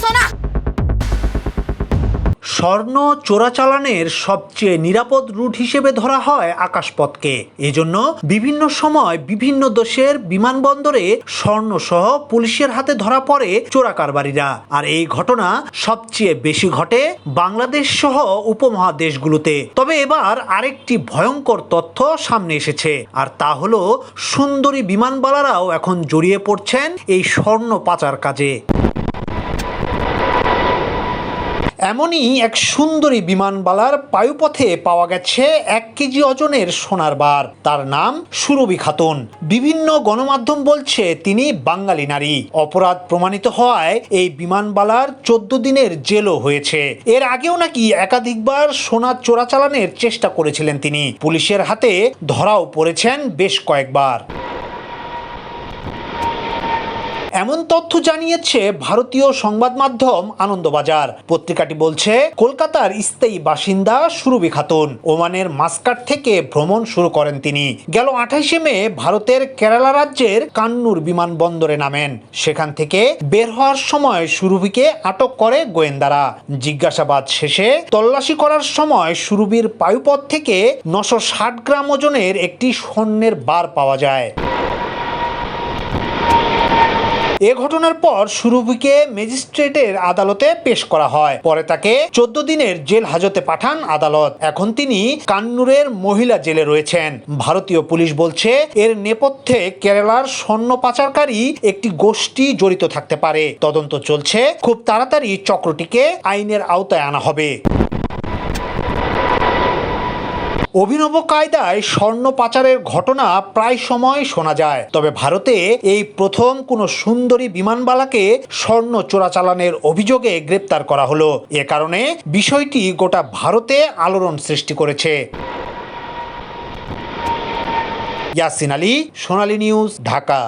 সোনা স্বর্ণ চোরাচালানের সবচেয়ে নিরাপদ রুট হিসেবে ধরা হয় আকাশপথকে। এজন্য বিভিন্ন সময় বিভিন্ন দেশের বিমানবন্দরে স্বর্ণ সহ পুলিশের হাতে ধরা পড়ে চোরা কারবারিরা। আর এই ঘটনা সবচেয়ে বেশি ঘটে বাংলাদেশ সহ উপমহাদেশগুলোতে। তবে এবার আরেকটি ভয়ঙ্কর তথ্য সামনে এসেছে। আর তা হলো, সুন্দরী বিমানবালারাও এখন জড়িয়ে পড়ছেন এই স্বর্ণ পাচার কাজে। এমনই এক সুন্দরী বিমানবালার পায়ুপথে পাওয়া গেছে এক কেজি ওজনের সোনার বার। তার নাম সুরভি খাতুন। বিভিন্ন গণমাধ্যম বলছে তিনি বাঙালি নারী। অপরাধ প্রমাণিত হওয়ায় এই বিমানবালার চোদ্দ দিনের জেলও হয়েছে। এর আগেও নাকি একাধিকবার সোনা চোরাচালানের চেষ্টা করেছিলেন তিনি। পুলিশের হাতে ধরাও পড়েছেন বেশ কয়েকবার। এমন তথ্য জানিয়েছে ভারতীয় সংবাদ মাধ্যম আনন্দবাজার। পত্রিকাটি বলছে, কলকাতার স্থায়ী বাসিন্দা সুরভি খাতুন। ওমানের মাস্কাট থেকে ভ্রমণ শুরু করেন তিনি। গেল আঠাইশে মে ভারতের কেরালা রাজ্যের কান্নুর বিমানবন্দরে নামেন। সেখান থেকে বের হওয়ার সময় সুরভিকে আটক করে গোয়েন্দারা। জিজ্ঞাসাবাদ শেষে তল্লাশি করার সময় সুরভির পায়ুপথ থেকে নশো ষাট গ্রাম ওজনের একটি স্বর্ণের বার পাওয়া যায়। এ ঘটনার পর সুরভিকে ম্যাজিস্ট্রেটের আদালতে পেশ করা হয়। পরে তাকে চোদ্দ দিনের জেল হাজতে পাঠান আদালত। এখন তিনি কান্নুরের মহিলা জেলে রয়েছেন। ভারতীয় পুলিশ বলছে, এর নেপথ্যে কেরালার স্বর্ণ পাচারকারী একটি গোষ্ঠী জড়িত থাকতে পারে। তদন্ত চলছে। খুব তাড়াতাড়ি চক্রটিকে আইনের আওতায় আনা হবে। অভিনব কায়দায় স্বর্ণ পাচারের ঘটনা প্রায় সময় শোনা যায়। তবে ভারতে এই প্রথম কোনো সুন্দরী বিমানবালাকে স্বর্ণ চোরাচালানের অভিযোগে গ্রেপ্তার করা হলো। এ কারণে বিষয়টি গোটা ভারতে আলোড়ন সৃষ্টি করেছে। ইয়াসিন আলী, সোনালী নিউজ, ঢাকা।